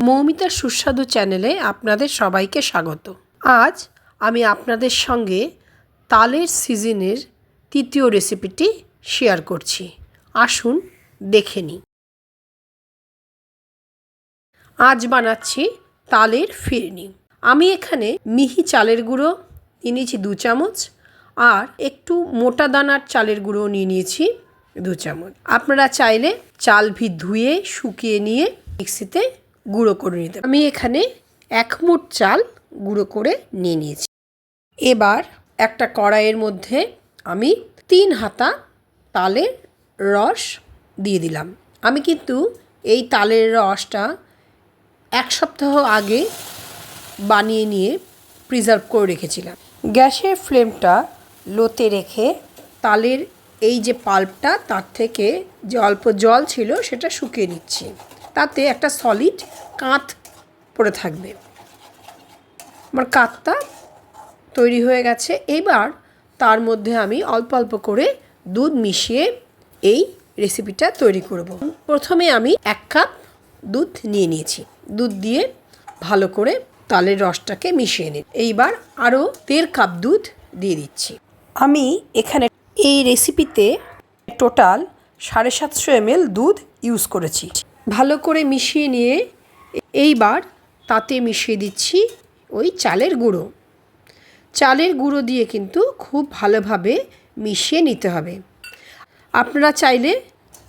মৌমিতার সুস্বাদু চ্যানেলে আপনাদের সবাইকে স্বাগত। আজ আমি আপনাদের সঙ্গে তালের সিজনের তৃতীয় রেসিপিটি শেয়ার করছি। আসুন দেখে নিই। আজ বানাচ্ছি তালের ফিরনি। আমি এখানে মিহি চালের গুঁড়ো নিয়ে নিয়েছি দু চামচ আর একটু মোটা দানার চালের গুঁড়ো নিয়ে নিয়েছি দু চামচ। আপনারা চাইলে চাল ভি ধুয়ে শুকিয়ে নিয়ে মিক্সিতে গুঁড়ো করে নিতে আমি এখানে এক মুঠ চাল গুঁড়ো করে নিয়ে নিয়েছি। এবার একটা কড়াইয়ের মধ্যে আমি তিন হাতা তালের রস দিয়ে দিলাম। আমি কিন্তু এই তালের রসটা এক সপ্তাহ আগে বানিয়ে নিয়ে প্রিজার্ভ করে রেখেছিলাম। গ্যাসের ফ্লেমটা লোতে রেখে তালের এই যে পাল্পটা তার থেকে যে অল্প জল ছিল সেটা শুকিয়ে নিচ্ছি। তাতে একটা সলিড কাঁথ পড়ে থাকবে। আমার কাঁথটা তৈরি হয়ে গেছে। এবার তার মধ্যে আমি অল্প অল্প করে দুধ মিশিয়ে এই রেসিপিটা তৈরি করব। প্রথমে আমি এক কাপ দুধ নিয়ে নিয়েছি। দুধ দিয়ে ভালো করে তালের রসটাকে মিশিয়ে নিই। এইবার আরও দেড় কাপ দুধ দিয়ে দিচ্ছি। আমি এখানে এই রেসিপিতে টোটাল সাড়ে সাতশো এমএল দুধ ইউজ করেছি। ভালো করে মিশিয়ে নিয়ে এইবার তাতে মিশিয়ে দিচ্ছি ওই চালের গুঁড়ো। চালের গুঁড়ো দিয়ে কিন্তু খুব ভালোভাবে মিশিয়ে নিতে হবে। আপনারা চাইলে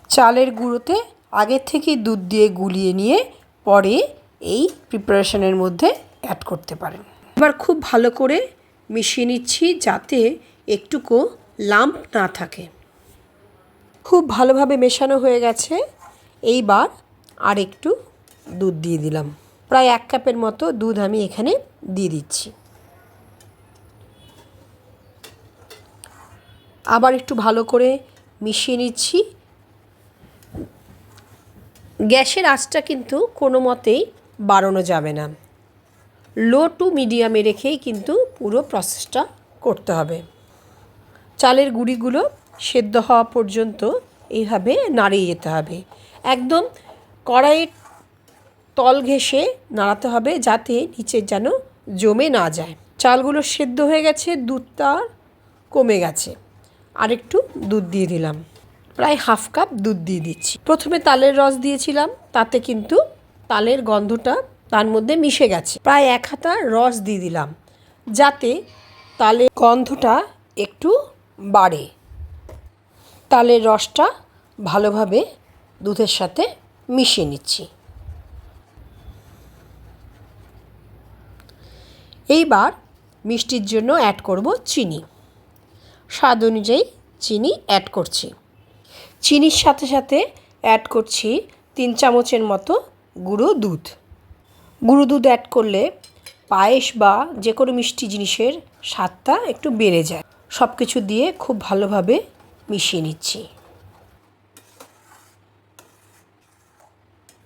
চালের গুঁড়োতে আগে থেকে দুধ দিয়ে গুলিয়ে নিয়ে পরে এই প্রিপারেশনের মধ্যে অ্যাড করতে পারেন। এবার খুব ভালো করে মিশিয়ে নিচ্ছি যাতে একটুকু লাম্প না থাকে। খুব ভালোভাবে মেশানো হয়ে গেছে। এইবার আর একটু দুধ দিয়ে দিলাম। প্রায় এক কাপের মতো দুধ আমি এখানে দিয়ে দিচ্ছি। আবার একটু ভালো করে মিশিয়ে নিচ্ছি। গ্যাসের আঁচটা কিন্তু কোনো মতেই বাড়ানো যাবে না। লো টু মিডিয়ামে রেখেই কিন্তু পুরো প্রসেসটা করতে হবে। চালের গুঁড়িগুলো সেদ্ধ হওয়া পর্যন্ত এইভাবে নাড়িয়ে যেতে হবে। একদম কড়াইয়ের তল ঘেঁষে নাড়াতে হবে যাতে নিচে যেন জমে না যায়। চালগুলো সেদ্ধ হয়ে গেছে, দুধটা কমে গেছে। আরেকটু দুধ দিয়ে দিলাম। প্রায় হাফ কাপ দুধ দিয়ে দিচ্ছি। প্রথমে তালের রস দিয়েছিলাম, তাতে কিন্তু তালের গন্ধটা তার মধ্যে মিশে গেছে। প্রায় এক হাতা রস দিয়ে দিলাম, যাতে তালের গন্ধটা একটু বাড়ে। তালের রসটা ভালোভাবে দুধের সাথে মিশিয়ে নিচ্ছি। এইবার মিষ্টির জন্য অ্যাড করব চিনি। স্বাদ অনুযায়ী চিনি অ্যাড করছি। চিনির সাথে সাথে অ্যাড করছি তিন চামচের মতো গুঁড়ো দুধ। গুঁড়ো দুধ অ্যাড করলে পায়েস বা যে কোনো মিষ্টি জিনিসের স্বাদটা একটু বেড়ে যায়। সব কিছু দিয়ে খুব ভালোভাবে মিশিয়ে নিচ্ছি।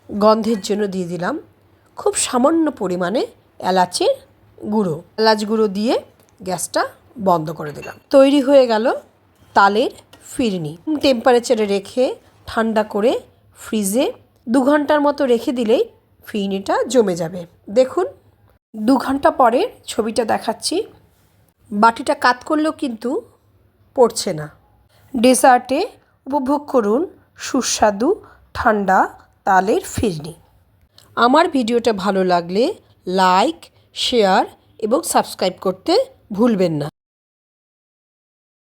গন্ধের জন্য দিয়ে দিলাম খুব সামান্য পরিমাণে এলাচের গুঁড়ো। এলাচ গুঁড়ো দিয়ে গ্যাসটা বন্ধ করে দিলাম। তৈরি হয়ে গেল তালের ফিরনি। টেম্পারেচারে রেখে ঠান্ডা করে ফ্রিজে দু ঘণ্টার মতো রেখে দিলেই ফিরনিটা জমে যাবে। দেখুন, দু ঘণ্টা পরে ছবিটা দেখাচ্ছি। বাটিটা কাত করলেও কিন্তু পড়ছে না। ডেসার্টে উপভোগ করুন সুস্বাদু, ঠান্ডা তালের ফিরনি। আমার ভিডিওটা ভালো লাগলে লাইক শেয়ার এবং সাবস্ক্রাইব করতে ভুলবেন না।